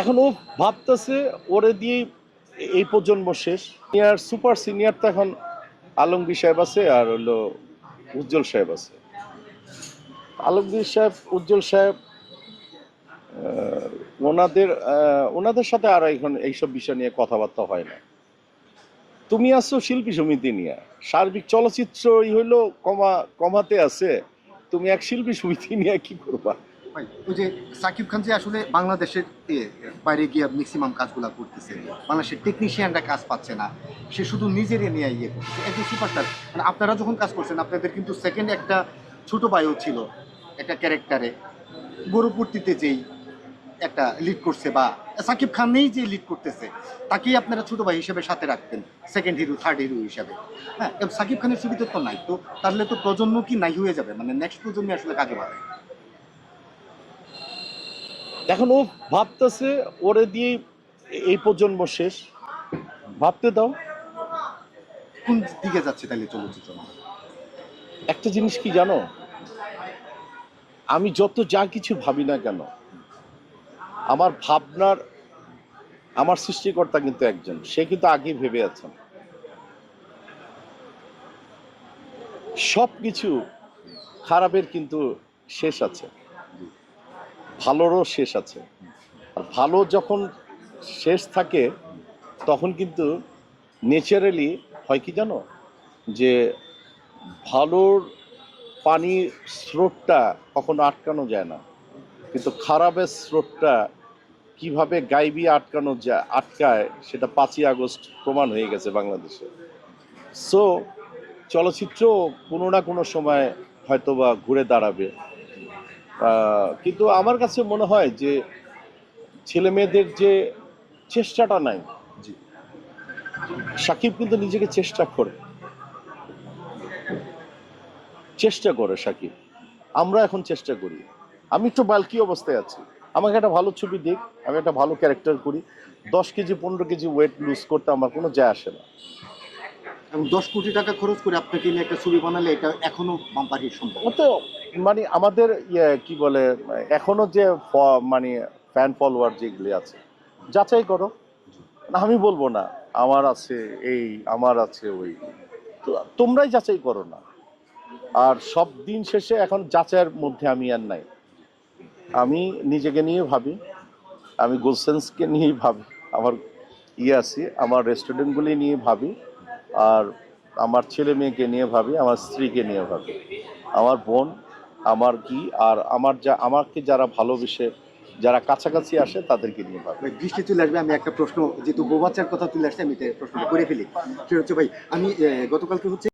এখন ও ভাবতেছে, ওরে দিয়ে এই প্রজন্ম শেষ। সিনিয়র সুপার সিনিয়র তো এখন আলমগীর সাহেব আছে আর হলো উজ্জ্বল সাহেব আছে। আলমগীর সাহেব, উজ্জ্বল সাহেব ওনাদের ওনাদের সাথে আর এখন এইসব বিষয় নিয়ে কথাবার্তা হয় না। তুমি আসছো শিল্পী সমিতি নিয়ে। সার্বিক চলচ্চিত্রই হইল কমা, কমাতে আছে। তুমি এক শিল্পী সমিতি নিয়ে কি করবা? ওই যে সাকিব খান যে আসলে বাংলাদেশের বাইরে গিয়ে ম্যাক্সিমাম কাজগুলো করতেছে, বাংলাদেশের টেকনিশিয়ানরা কাজ পাচ্ছে না, সে শুধু নিজের নিয়ে ইয়ে করতেছে, একজন সুপারস্টার মানে আপনারা যখন কাজ করছেন, আপনাদের কিন্তু সেকেন্ড একটা ছোট বায়ু ছিল, একটা ক্যারেক্টারে গরুপূর্তিতে যেই একটা লিড করছে বা সাকিব খান নেই যে লিড করতেছে, তাকেই আপনারা ছোট ভাই হিসেবে সাথে রাখতেন সেকেন্ড হিরো থার্ড হিরো হিসাবে। হ্যাঁ এবং সাকিব খানের সুবিধা তো নাই, তো তাহলে তো প্রজন্ম কি নাই হয়ে যাবে? মানে নেক্সট প্রজন্মে আসলে কাজে পাবে এখন ও ভাবতেছে ওরে দিয়ে এই প্রজন্ম শেষ। ভাবতে দাও। কোন দিকে যাচ্ছে তাহলে চলচ্চিত্র একটা জিনিস কি জানো? আমি যত যা কিছু ভাবি না কেন আমার ভাবনার আমার সৃষ্টিকর্তা কিন্তু একজন। সে কিন্তু আগে ভেবে আছেন সব কিছু খারাপের কিন্তু শেষ আছে। ভালোরও শেষ আছে। আর ভালো যখন শেষ থাকে, তখন কিন্তু নেচারালি হয় কি জানো? যে ভালোর পানির স্রোতটা কখনো আটকানো যায় না। কিন্তু খারাপের স্রোতটা কীভাবে গাইবি আটকানো যায়, আটকায়, সেটা পাঁচই আগস্ট প্রমাণ হয়ে গেছে বাংলাদেশে। সো চলচ্চিত্র কোনো না কোনো সময় হয়তোবা ঘুরে দাঁড়াবে। কিন্তু আমার কাছে মনে হয় যে ছেলে মেয়েদের যে চেষ্টাটা নাই সাকিব কিন্তু নিজেকে চেষ্টা করে। চেষ্টা করে সাকিব। আমরা এখন চেষ্টা করি। আমি একটু বালকি অবস্থায় আছি। আমাকে একটা ভালো ছবি দিক আমি একটা ভালো ক্যারেক্টার করি। দশ কেজি পনেরো কেজি ওয়েট লুজ করতে আমার কোনো যায় আসে না। দশ কোটি টাকা খরচ করে আপনাকে নিয়ে একটা ছবি বানালে এটা এখনও বাম্পার সম্ভব। মানে আমাদের ইয়ে কি বলে, এখনও যে মানে ফ্যান ফলোয়ার যেগুলি আছে, যাচাই করো। আমি বলব না, আমার আছে এই, আমার আছে ওই। তোমরাই যাচাই করো না। আর সব দিন শেষে এখন যাচাইয়ের মধ্যে আমি আর নাই। আমি নিজেকে নিয়ে ভাবি, আমি গোলসেন্সকে নিয়েই ভাবি, আমার ইয়ে আছে, আমার রেস্টুরেন্টগুলি নিয়ে ভাবি, আর আমার ছেলে মেয়েকে নিয়ে ভাবি, আমার স্ত্রীকে নিয়ে ভাবি। আমার বোন আমার কি আর আমার যা, আমাকে যারা ভালোবেসে, যারা কাছাকাছি আসে তাদেরকে নিয়ে ভাবি। দৃষ্টি চলে আসবে, আমি একটা প্রশ্ন, যেহেতু গোবাচার কথা তুলে আসছে, আমি প্রশ্নটা করে ফেলি। সেটা হচ্ছে, ভাই, আমি গতকালকে হচ্ছে